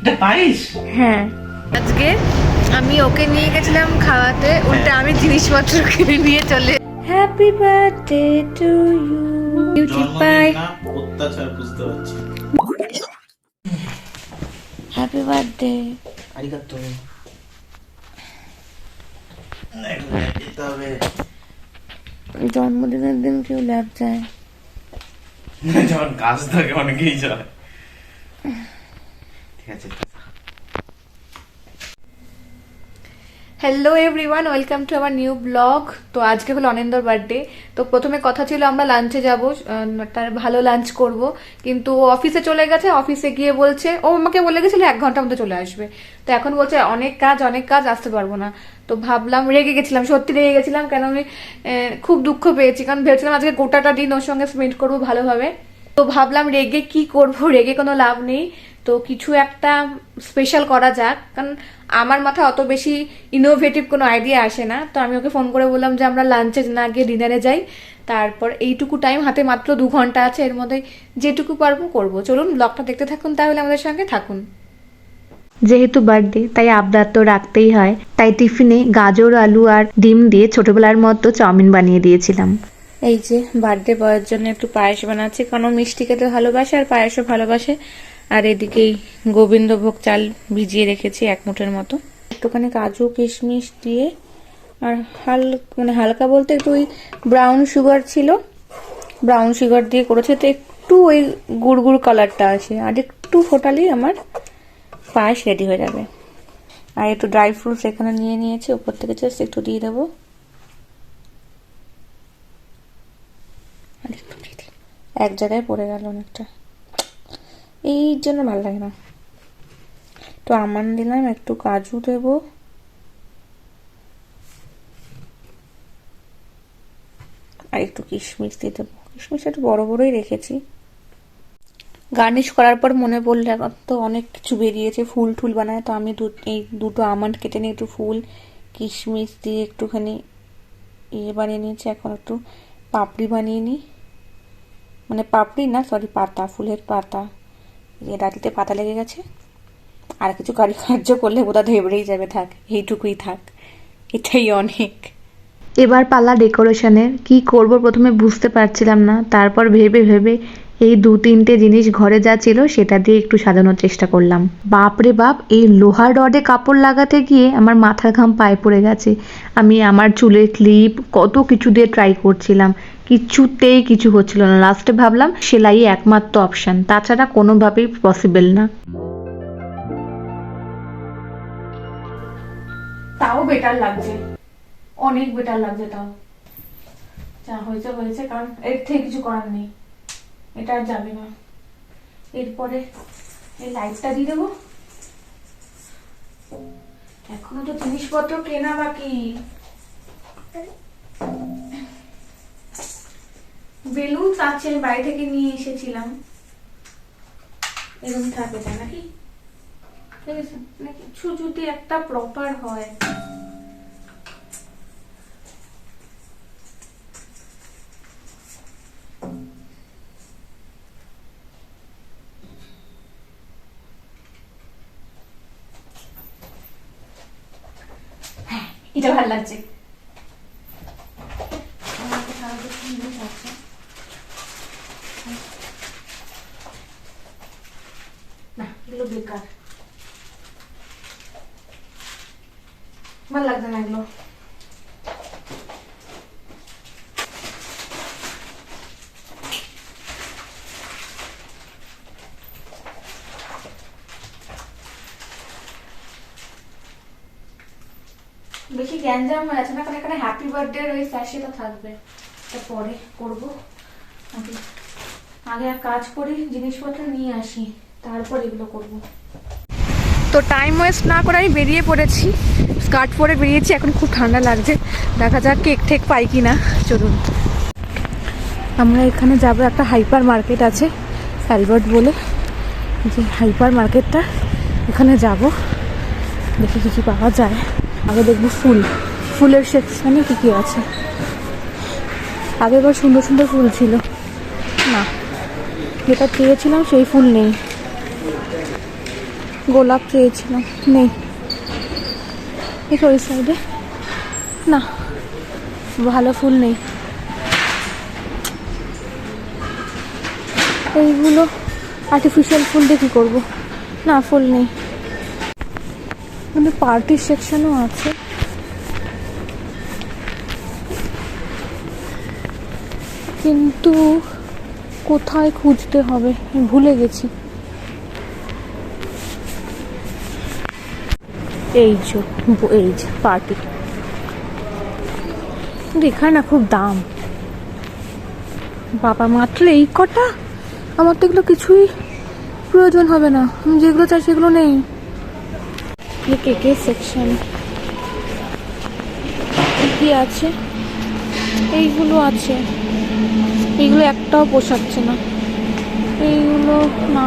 এটা পাইস হ্যাঁ। আজকে আমি ওকে নিয়ে গেছিলাম খাওয়াতে উল্টা আমি জিনিসপত্র কিনে নিয়ে চলে happy birthday to you beauty pie অত্যাচার বুঝতে পারছি। হ্যাপি বার্থডে আরিগাতো জন্মদিনের দিন কেউ ল্যাব যায়। যখন কাজ থাকে অনেকেই যায়। হ্যালো এভরিওয়ান ওয়েলকাম টু আমার নিউ ব্লগ তো আজকে হলো অনিন্দর বার্থডে তো প্রথমে কথা ছিল আমরা লাঞ্চে যাব তার ভালো লাঞ্চ করব। কিন্তু অফিসে চলে গেছে অফিসে গিয়ে বলছে, ও আমাকে বলে গেছিল এক ঘণ্টার মধ্যে চলে আসবে। তো এখন বলছে, অনেক কাজ অনেক কাজ, আসতে পারব না। তো ভাবলাম, রেগে গেছিলাম, সত্যি রেগে গেছিলাম। কেন আমি খুব দুঃখ পেয়েছি। কারণ ভেবেছিলাম আজকে গোটাটা দিন ওর সঙ্গে স্পেন্ড করব ভালোভাবে। তো ভাবলাম, রেগে কি করব? রেগে কোনো লাভ নেই। তো কিছু একটা স্পেশাল করা যাক কারণ আমার মাথায় অত বেশি ইনোভেটিভ কোনো আইডিয়া আসে না। তো আমি ওকে ফোন করে বললাম যে আমরা লাঞ্চে না গিয়ে ডিনারে যাই। তারপর এইটুকু টাইম হাতে মাত্র দু ঘণ্টা আছে এর মধ্যে যেটুকু পারব করব। চলুন ব্লগটা দেখতে থাকুন তাহলে আমাদের সঙ্গে থাকুন। যেহেতু বার্থডে তাই আবদার তো রাখতেই হয়। তাই টিফিনে গাজর আলু আর ডিম দিয়ে ছোটবেলার মতো চাউমিন বানিয়ে দিয়েছিলাম। এই যে বার্থডে বয়ের জন্য একটু পায়েস বানাচ্ছি। কারণ মিষ্টি খেতে ভালোবাসে আর পায়েসও ভালোবাসে। আর এদিকেই গোবিন্দভোগ চাল ভিজিয়ে রেখেছি এক মুঠের মতো। একটুখানি কাজু, কিশমিশ দিয়ে, আর হাল মানে হালকা বলতে একটু ওই ব্রাউন সুগার ছিল। ব্রাউন সুগার দিয়ে করেছে, তো একটু ওই গুড় গুড় কালারটা আছে আর একটু ফোটালেই আমার পায়েস রেডি হয়ে যাবে। আর একটু ড্রাই ফ্রুটস এখানে নিয়ে নিয়েছি, উপর থেকে জাস্ট একটু দিয়ে দেবো। এক জায়গায় পড়ে গেল অনেকটা। এই জন্য ভালো লাগে না। একটু আমান দিলাম, একটু কাজু দেব। আর একটু কিশমিশ দিয়ে দেবো। কিশমিশ একটু বড় বড়ই রেখেছি। গার্নিশ করার পর মনে পড়ল এখন তো অনেক কিছু বেরিয়েছে, ফুল টুল বানায়। তো আমি এই দুটো আমন্ড কেটে নিয়ে একটু ফুল, কিশমিশ দিয়ে একটুখানি ইয়ে বানিয়ে নিয়েছি। এখন একটু পাপড়ি বানিয়ে নিই। মানে পাপড়ি না সরি পাতা, ফুলের পাতা। যে ডাটিতে পাতা লেগে গেছে, আর কিছু কার্য করলে বোধহয় ধেবড়েই যাবে, থাক, এইটুকুই থাক, এটাই অনেক। এবার পালা ডেকোরেশনের, কি করব প্রথমে বুঝতে পারছিলাম না, তারপর ভেবে ভেবে এই দু তিনটে জিনিস ঘরে যা ছিল সেটা দিয়ে একটু সাজানোর চেষ্টা করলাম। বাপ রে বাপ, এই লোহার রডে কাপড় লাগাতে গিয়ে আমার মাথার ঘাম পায়ে পড়ে গেছে। আমি আমার চুলের ক্লিপ কত কিছু দিয়ে ট্রাই করছিলাম। কিছুতেই কিছু হচ্ছিল না। লাস্টে ভাবলাম, সেলাই একমাত্র অপশান তাছাড়া কোনোভাবেই পসিবল না। তাও বেটার লাগছে। অনেক বেটার লাগছে তাও। যা হয়েছে হয়েছে, কারণ এর থেকে কিছু করার নেই। এটা আর যাবে না। এরপরে এই লাইটটা দিয়ে দেবো। এখনও তো জিনিসপত্র কেনা বাকি। বেলুন আছে বাড়ি থেকে নিয়ে এসেছিলাম। এরকম থাকবে তাই নাকি? ঠিক আছে মানে কিছু যদি একটা প্রপার হয়। এটা ভালো লাগছে আমাকে সাহায্য করতে জিনিস আছে। না এগুলো বেকার ভালো লাগছে না এগুলো বেশি গ্যাঞ্জাম হয়ে আছে না কারণ এখানে হ্যাপি বার্থডে ওই স্যাশেটা থাকবে। তা পরে করব। আগে আগে এক কাজ করি, জিনিসপত্র নিয়ে আসি, তারপর এগুলো করব। তো টাইম ওয়েস্ট না করে আমি বেরিয়ে পড়েছি। স্কার্ট পরে বেরিয়েছি, এখন খুব ঠান্ডা লাগছে। দেখা যাক কেক ঠেক পাই কি না চলুন। আমরা এখানে যাব, একটা হাইপার মার্কেট আছে অ্যালবার্ট বলে। যে হাইপার মার্কেটটা এখানে যাব। দেখি কী কী পাওয়া যায়। আগে দেখব ফুল। ফুলের সেকশনে কী কী আছে? আগেবার সুন্দর সুন্দর ফুল ছিল। না, যেটা চেয়েছিলাম সেই ফুল নেই। গোলাপ চেয়েছিলাম নেই। ওই সাইডে না, ভালো ফুল নেই। এইগুলো আর্টিফিশিয়াল ফুল দিয়ে কী করব? না, ফুল নেই। মানে পার্টির সেকশনও আছে। কিন্তু কোথায় খুঁজতে হবে? ভুলে গেছি। এই যে পার্টি কিন্তু এখানে না খুব দাম। বাবা মাত্র এই কটা? আমার তো এগুলো কিছুই প্রয়োজন হবে না। আমি যেগুলো চাই সেগুলো নেই। ये কেকের সেকশন কি আছে? এইগুলো আছে। এইগুলো একটাও পোষাচ্ছে না। এইগুলো, না।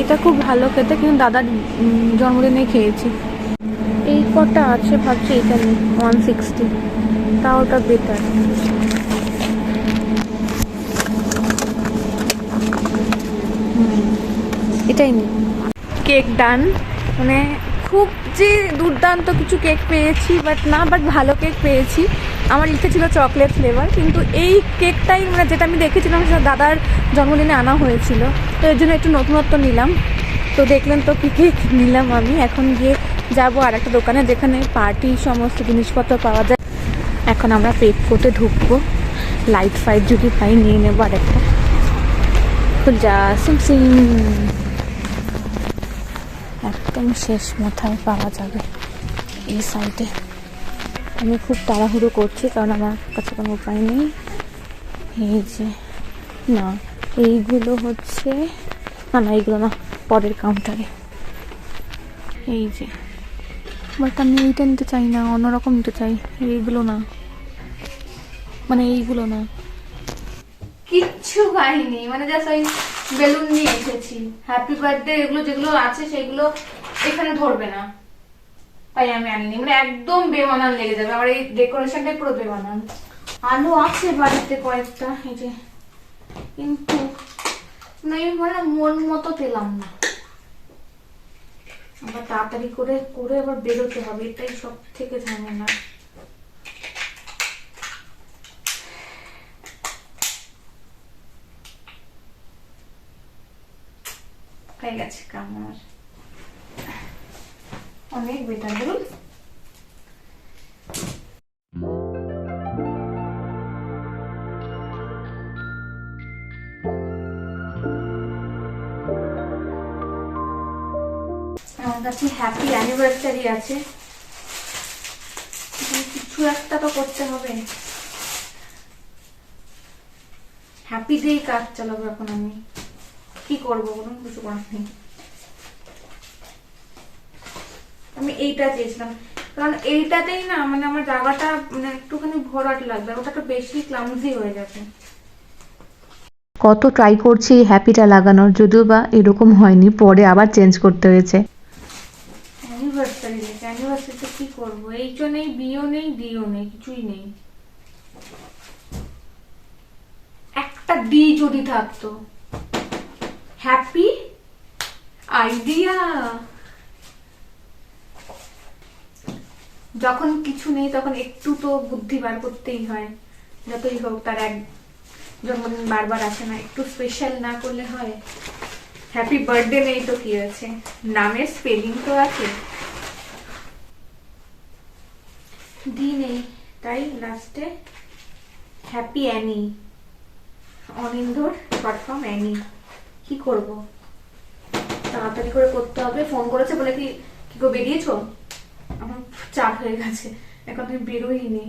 এটা খুব ভালো খেতে, কিন্তু দাদার জন্মদিনে খেয়েছি। এই কটা আছে ভাবছি, এটা নেই। ওয়ান সিক্সটি তাও ওটা বেটার এটাই নেই। Cake done. মানে খুব যে দুর্দান্ত কিছু কেক পেয়েছি বাট না বাট ভালো কেক পেয়েছি। আমার ইচ্ছে ছিল চকলেট ফ্লেভার কিন্তু এই কেকটাই মানে যেটা আমি দেখেছিলাম সেটা দাদার জন্মদিনে আনা হয়েছিল। তো এর জন্য একটু নতুনত্ব নিলাম। তো দেখলেন তো কী কেক নিলাম আমি। এখন গিয়ে যাব আর একটা দোকানে যেখানে পার্টি সমস্ত জিনিসপত্র পাওয়া যায়। এখন আমরা পেটকোতে ঢুকবো। লাইট ফাইট যদি পাই নিয়ে নেব আর একটা একদম শেষ মাথায় পাওয়া যাবে এই সাইডে আমি খুব তাড়াহুড়ো করছি কারণ আমার কাছে কোনো উপায় নেই। এই যে, না, এইগুলো হচ্ছে, না না, এইগুলো না, পরের কাউন্টারে এই যে বাট আমি এইটা নিতে চাই না, অন্যরকম নিতে চাই, এইগুলো না। মানে এইগুলো না। কিচ্ছু পাইনি মানে জাস্ট ওই বেলুন নিয়ে এসেছি। হ্যাপি বার্থডে এগুলো যেগুলো আছে, সেগুলো এখানে ধরবে না। তাই আমি আনিনি। মানে একদম বেমানান লেগে যাবে। আমার এই ডেকোরেশনটাই পুরো বেমানান। আলু আছে বাড়িতে কয়েকটা, এই যে, কিন্তু মানে মন মতো পেলাম না। আবার তাড়াতাড়ি করে করে আবার বেরোতে হবে, এটাই সব থেকে ঝামেলা। হয়ে গেছে কাম আমার। অনেক বলুন আমার কাছে হ্যাপি অ্যানিভার্সারি আছে। কিছু একটা তো করতে হবে। হ্যাপি দিয়েই কাজ চালাবো এখন আমি। কি করব বলুন, কিছু করার নেই। আমি এইটা চেয়েছিলাম। কারণ এইটাতেই না মানে আমার জায়গাটা মানে একটুখানি ভরাট লাগবে ওটা একটু বেশি ক্লামজি হয়ে যাবে কত ট্রাই করছি এই হ্যাপিটা লাগানোর যদিও বা এরকম হয়নি পরে আবার চেঞ্জ করতে হয়েছে। অ্যানিভার্সারি অ্যানিভার্সারিতে কি করব? এইচও নেই বিও নেই ডিও নেই কিছুই নেই। একটা ডি যদি থাকতো। হ্যাপি আইডিয়া যখন কিছু নেই, তখন একটু তো বুদ্ধি বার করতেই হয়। যতই হোক, তার এক জন্মদিন বারবার আসে না, একটু স্পেশাল না করলে হয়। হ্যাপি বার্থডে নেই তো কি আছে? নামের স্পেলিং তো আছে। ডি নেই, তাই লাস্টে হ্যাপি অ্যানি অনিন্দর শর্ট অ্যানি কি করব? তাড়াতাড়ি করে করতে হবে। ফোন করেছে বলে কি কি গো বেরিয়েছো? আমার চাপ হয়ে গেছে। এখন তুমি বেরোইনি।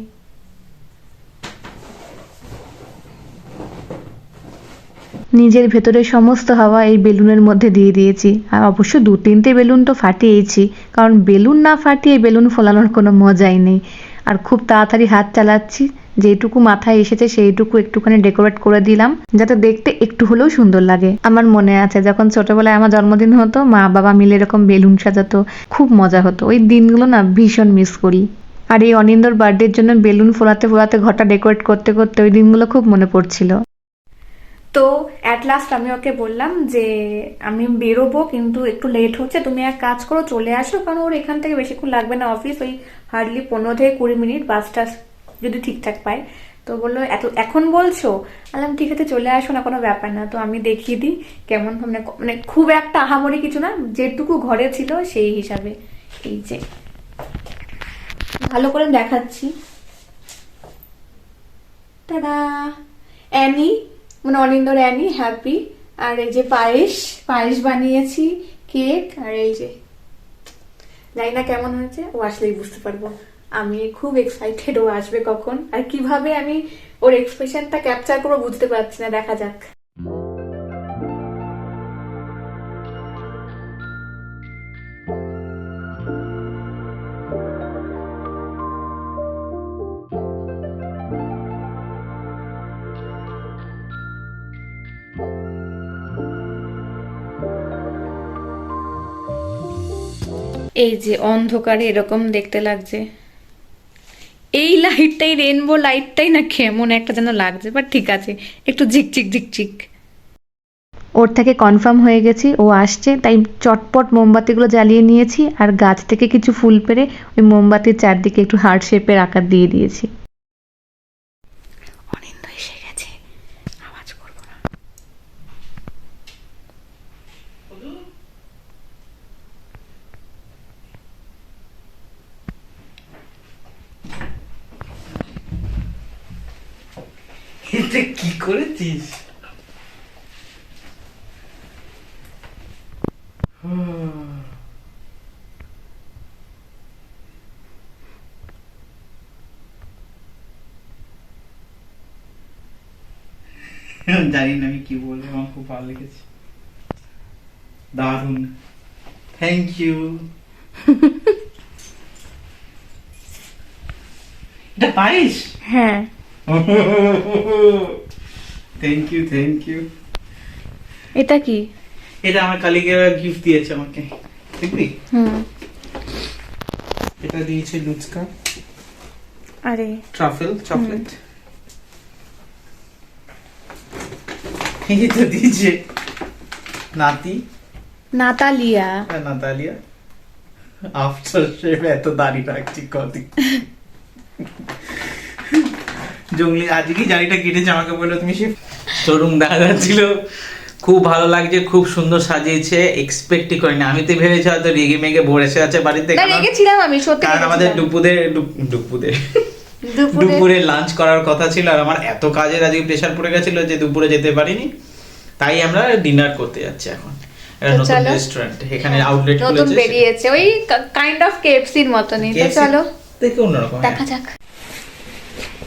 নিজের ভেতরে সমস্ত হাওয়া এই বেলুনের মধ্যে দিয়ে দিয়েছি। আর অবশ্য দু তিনটে বেলুন তো ফাটিয়েছি। কারণ বেলুন না ফাটিয়ে বেলুন ফোলানোর কোনো মজাই নেই। আর খুব তাড়াতাড়ি হাত চালাচ্ছি। যেটুকু মাথায় এসেছে সেইটুকু একটুখানি ডেকোরেট করে দিলাম, যাতে দেখতে একটু হলেও সুন্দর লাগে। আমার মনে আছে, যখন ছোটবেলায় আমার জন্মদিন হতো মা বাবা মিলে এরকম বেলুন সাজাতো, খুব মজা হতো। ওই দিনগুলো না ভীষণ মিস করি। আর এই অনিন্দর বার্থডের জন্য বেলুন ফোলাতে ফোলাতে ঘরটা ডেকোরেট করতে করতে ওই দিনগুলো খুব মনে পড়ছিল। তো অ্যাট লাস্ট আমি ওকে বললাম যে, আমি বেরোবো, কিন্তু একটু লেট হচ্ছে। তুমি এক কাজ করো, চলে আসো, কারণ ওর এখান থেকে বেশিক্ষণ লাগবে না অফিস ওই হার্ডলি পনেরো থেকে কুড়ি মিনিট বাসটা যদি ঠিকঠাক পায়। তো বলল, এত, এখন বলছো? আলাম ঠিক আছে, চলে আসো না, কোনো ব্যাপার না। তো আমি দেখিয়ে দিই কেমন মানে মানে খুব একটা আহামরি কিছু না, যেটুকু ঘরে ছিল সেই হিসাবে। এই যে, ভালো করে দেখাচ্ছি। তারা অ্যানি মানে অনিন্দর অ্যানি, হ্যাপি। আর এই যে পায়েস পায়েস বানিয়েছি, কেক। আর এই যে, জানি না কেমন হয়েছে, ও আসলেই বুঝতে পারব। আমি খুব এক্সাইটেড ও আসবে কখন। আর কীভাবে আমি ওর এক্সপ্রেশনটা ক্যাপচার করব বুঝতে পারছি না, দেখা যাক। এই যে অন্ধকারে এরকম দেখতে লাগছে। এই লাইটটাই রেনবো লাইটটাই না কেমন একটা যেন লাগছে বাট ঠিক আছে, একটু ঝিকঝিক ঝিকঝিক ওর থেকে কনফার্ম হয়ে গেছি, ও আসছে, তাই চটপট মোমবাতিগুলো জ্বালিয়ে নিয়েছি, আর গাছ থেকে কিছু ফুল পেরে ওই মোমবাতির চারদিকে একটু হার্ট শেপের আকার দিয়ে দিয়েছি অনিন্দ এসে গেছে আওয়াজ করব না এটা কি করেছিস? জানি না আমি কি বলব আমার খুব ভালো লেগেছে। দারুণ। থ্যাংক ইউ এটা পাইস হ্যাঁ। থ্যাংক ইউ থ্যাংক ইউ এটা কি? এটা আমার কালিকে গিফট দিয়েছে আমাকে। দেখবি? হুম। এটা দিয়েছে লুচকা। আরে। ট্রাফেল চকলেট এটা দিয়েছে নাতি। নাতালিয়া। আর নাতালিয়া। আফটার শেভ এত দাড়ি রাখছি কদিন। জঙ্গলি আজকেই দাড়িটা কেটেছে আমাকে বলল তুমি সে শোরুম দেখা যাচ্ছিল। খুব ভালো লাগছে খুব সুন্দর সাজিয়েছে এক্সপেক্টই করিনি। আমি তো ভেবেছি হয়তো রেগে মেগে বসে আছে বাড়িতে রেগেছিলাম আমি সত্যি কারণ আমাদের দুপুরে দুপুরে দুপুরে। লাঞ্চ করার কথা ছিল আর আমার এত কাজের আজকে প্রেশার পড়ে গেছিল যে দুপুরে যেতে পারিনি। তাই আমরা ডিনার করতে যাচ্ছি এখন। নতুন রেস্টুরেন্ট এখানে আউটলেট নতুন বেরিয়েছে ওই কাইন্ড অফ কেএফসির মতনই তো KFC চলো। দেখে অন্যরকম হ্যাঁ। দেখা যাক।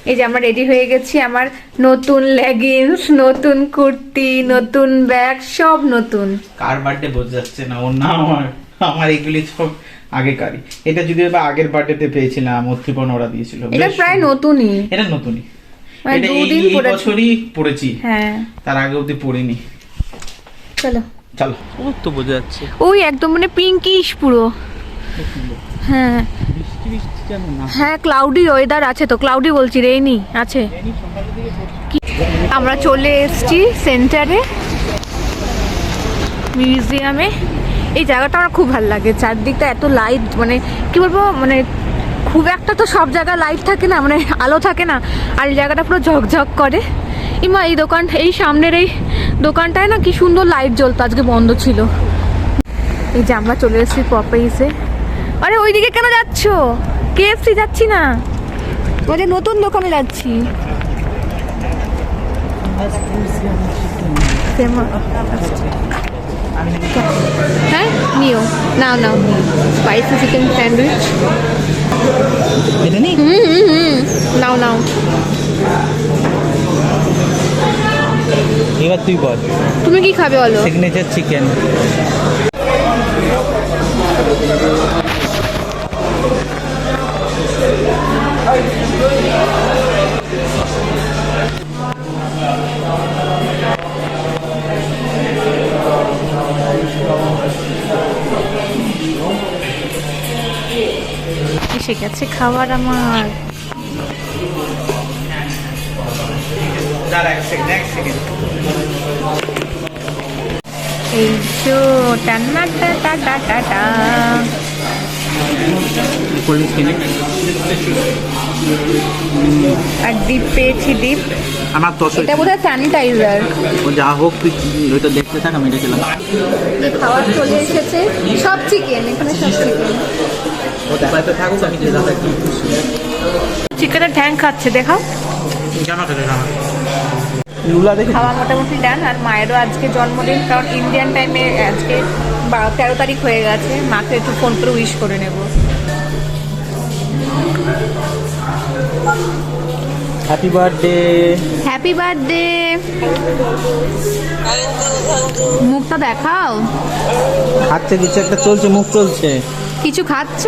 এই যে আমরা রেডি হয়ে গেছি আমার নতুন লেগিংস নতুন কুর্তি নতুন ব্যাগ সব নতুন। কার বার্থডে বোঝা যাচ্ছে না ওর না আমার আমার এগুলি সব আগেকারই। এটা যদি বা আগের বার্থডেতে পেয়েছিলাম উত্তীপন ওরা দিয়েছিল এটা প্রায় নতুনই। এটা নতুনই। মানে এটা এই দুদিন পরেছি। বছরই পড়েছি। হ্যাঁ। তার আগে অব্দি পড়িনি। চলো। চলো। ও তো বোঝা যাচ্ছে। ওই একদম মানে পিঙ্কিশ পুরো। হ্যাঁ। হ্যাঁ ক্লাউডি ওয়েদার আছে তো ক্লাউডি বলছি রেইনি আছে। আমরা চলে এসেছি সেন্টারে মিউজিয়ামে এই জায়গাটা আমার খুব ভালো লাগে চারদিকটা এত লাইট মানে কি বলব মানে খুব একটা তো সব জায়গায় লাইট থাকে না মানে আলো থাকে না আর এই জায়গাটা পুরো ঝকঝক করে। ইমা এই দোকান এই সামনের এই দোকানটায় না কি সুন্দর লাইট জ্বলতো আজকে বন্ধ ছিল। এই যে আমরা চলে এসেছি পপাইসে আরে ওইদিকে কেন যাচ্ছ? কেএফসি যাচ্ছি না। বলে নতুন দোকানে যাচ্ছি। হ্যাঁ নিও। নাও নাও। Spicy chicken sandwich hmm hmm hmm. নাও নাও। এবার তুই বল। তুমি কি খাবে বলো? সিগনেচার চিকেন এসে গেছে খাবার আমার। এই তো টান্না টা টা টা আর ডিপ পেয়েছি ডিপ আমার তো এটা বোধহয় স্যানিটাইজার ও যা হোক তুই ওইটা দেখতে থাক আমি এটা খেলাম। খাবার চলে এসেছে। সব চিকেন এখানে সব চিকেন ও দেখাতে থাকুক আমি চিকেনের ঠ্যাং খাচ্ছে দেখাও। খেতে লুলা দেখে খাওয়া মোটামুটি ডান আর মায়েরও আজকে জন্মদিন কারণ ইন্ডিয়ান টাইমে আজকে তেরো তারিখ হয়ে গেছে। মাকে একটু ফোন করে উইশ করে নেব। হ্যাপি বার্থডে হ্যাপি বার্থডে মুখটা দেখাও। খাচ্ছে কিছু একটা চলছে মুখ চলছে। কিছু খাচ্ছ?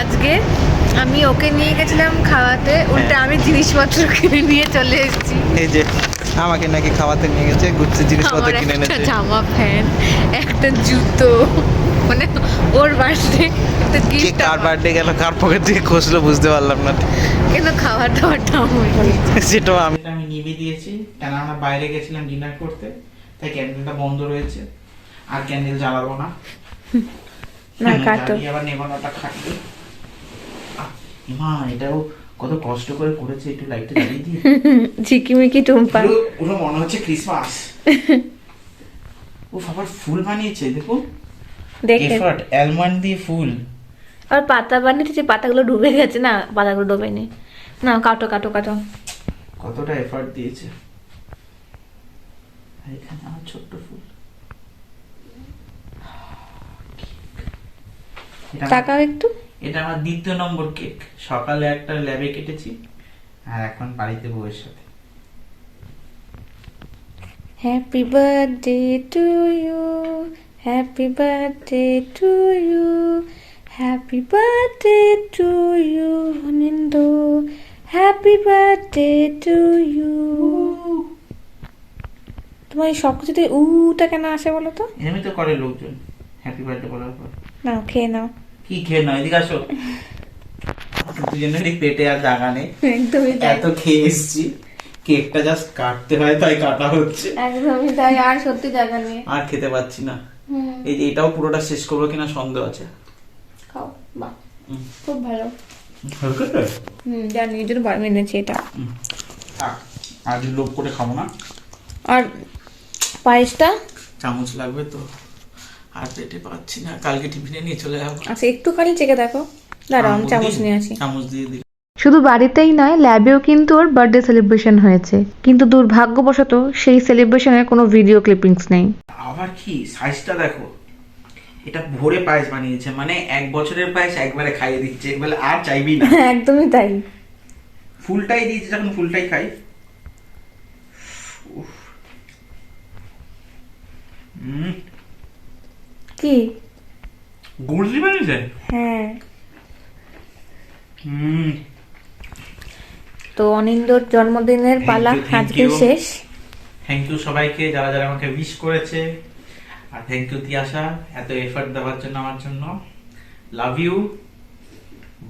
আজকে আমি ওকে নিয়ে গেছিলাম খাওয়াতে উল্টা আমি জিনিসপত্র কিনে নিয়ে চলে এসেছি। এই যে আমাকে নাকি খাওয়াতে নিয়ে গেছে গুচ্ছি জিনিসপত্র আমার কিনে একটা এনেছে। জামা প্যান্ট একটা জুতো মানে ওর বার্থডে একটা কে গিফট কার বার্থডে গেল কার পকেট থেকে খসলো বুঝতে পারলাম না। কেন খাওয়া দাওয়াটা আমার সেটাও আমি আমি নিভে দিয়েছি কেন আমরা বাইরে গেছিলাম ডিনার করতে তাই ক্যান্ডেলটা বন্ধ রয়েছে আর ক্যান্ডেল জ্বালাবো না। না কাটো। আবার নেভানোটা খাটবে। মা এটাও কত কষ্ট করে করেছে একটু লাইটটা জ্বালিয়ে দিয়ে ঝিকিমিকি টুম্পা। পুরো পুরো মনে হচ্ছে ক্রিসমাস ও আবার ফুল বানিয়েছে দেখুন দেখতে এফার্ট অ্যালমন্ড দিয়ে ফুল। আর পাতা বানিয়েছে পাতাগুলো ডুবে গেছে না পাতাগুলো ডোবেনি। না কাটো কাটো কাটো। কতটা এফার্ট দিয়েছে। এখানে আমার ছোট্ট ফুল এটা আমার- তাকাও একটু। এটা আমার দ্বিতীয় নম্বর কেক। সকালে একটা ল্যাবে কেটেছি আর এখন বাড়িতে বউয়ের সাথে। Happy birthday to you happy birthday to you happy birthday to you Anindo happy birthday to you তোমার এই সব কিছুতে উটা কেন আসে বলো তো? এমনি তো করে লোকজন হ্যাপি বার্থডে বলার পর। নাও খেয়ে নাও। কি খেয়ে নয় এদিকে আসো। দুজনেরই পেটে আর জায়গা নেই। একদমই এত খেয়ে এসছি। কেকটা জাস্ট কাটতে হয় তাই কাটা হচ্ছে। একদমই তাই আর সত্যি জায়গা নেই। আর খেতে পাচ্ছি না। এই এটাও পুরোটা শেষ করব কিনা সন্দেহ আছে। খাও বাহ। খুব ভালো। হুম জানি এই জন্য বানিয়ে এনেছি এটা। আজ লোভ করে খাব না। আর পায়েসটা? চামচ লাগবে তো। আর পেটে পাচ্ছি না। কালকে টিফিনে নিয়ে চলে যাব। আচ্ছা একটু খালি চেখে দেখো। দাঁড়াও আমি চামচ নিয়ে আসি। চামচ দিয়ে দিই শুধু বাড়িতেই নয় ল্যাবেও কিন্তু ওর বার্থডে সেলিব্রেশন হয়েছে। কিন্তু দুর্ভাগ্যবশত সেই সেলিব্রেশনের কোনো ভিডিও ক্লিপিংস নেই। আবার কি? সাইজটা দেখো। এটা ভোরে পায়েস বানিয়েছে। মানে এক বছরের পায়েস একবারে খাইয়ে দিচ্ছে। একবারে আর চাইবি না। একদমই তাই। ফুলটাই দিয়েছে যখন ফুলটাই খাই। উফ। হুম কি? গুড় দিয়ে বানিয়েছে হ্যাঁ। হুম। তো অনিন্দর জন্মদিনের পালা আজকে শেষ। থ্যাংক ইউ সবাইকে যারা যারা আমাকে উইশ করেছে। আর থ্যাংক ইউ তিয়াশা এত এফর্ট দেওয়ার জন্য আমার জন্য। লাভ ইউ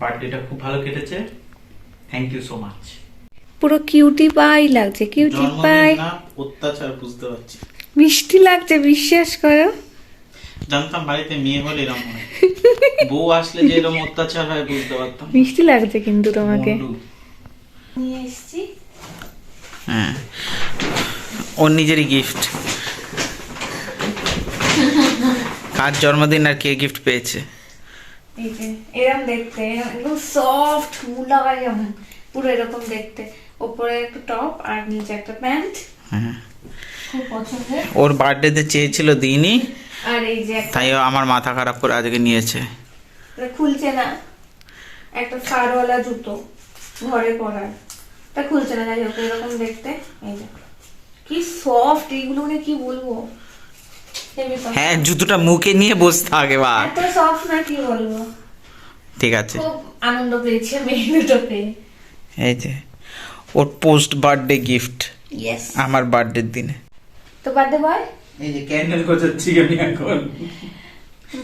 বার্থডেটা খুব ভালো কেটেছে। থ্যাংক ইউ সো মাচ পুরো কিউটি পাই লাগছে কিউটি পাই না অত্যাচার বুঝতে পারছি। মিষ্টি লাগছে বিশ্বাস করো। জানতাম বাড়িতে মেয়ে হলে এরকম হয়। বউ আসলে যে এরকম অত্যাচার হয় বুঝতে পারতাম মিষ্টি লাগছে কিন্তু তোমাকে। নিয়ে এসেছি। হ্যাঁ। ওর নিজেরই গিফট কার জন্মদিন আর কে গিফট পেয়েছে? এরকম দেখতে একদম সফট মুলা পুরো এরকম দেখতে। ওপরে একটা টপ আর নিচে একটা প্যান্ট হ্যাঁ। ওর বার্থডেতে চেয়েছিল দিনই। আর এই যে তাই আমার মাথা খারাপ করে আজকে নিয়েছে। খুলছে না। একটা ফারওয়ালা জুতো ঘরে পরার। তা খুলছে না যাই হোক এরকম দেখতে। এই যে। কি সফট এইগুলো মানে কি বলব? হ্যাঁ জুতোটা মুখে নিয়ে বসতে আগে বার এত সফট না কি বলব? ঠিক আছে। খুব আনন্দ পেয়েছি আমি এই দুটো পেয়ে এই যে ওর পোস্ট বার্থডে গিফট আমার বার্থডের দিনে। তো বার্থডে বয় এই যে ক্যান্ডেল গোছাচ্ছি আমি এখন।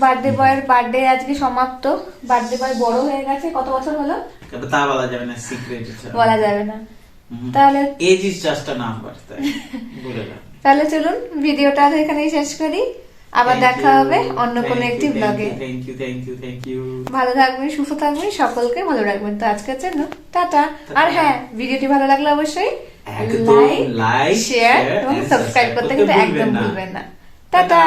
বার্থডে বয়ের বার্থডে আজকে সমাপ্ত। বার্থডে বয় বড় হয়ে গেছে কত বছর হলো? তা বলা যাবে না সিক্রেট বলা যাবে না। তাহলে age is just a number তাহলে চলুন ভিডিওটা এখানেই শেষ করি। আবার দেখা হবে অন্য কোনো একটি ব্লগে thank you thank you thank you ভালো থাকবেন সুস্থ থাকবেন সকলকে ভালো রাখবেন। তো আজকের জন্য টাটা। আর হ্যাঁ ভিডিওটি ভালো লাগলে অবশ্যই একদম লাইক শেয়ার এবং সাবস্ক্রাইব করতে কিন্তু একদম। ভুলবেন না। টাটা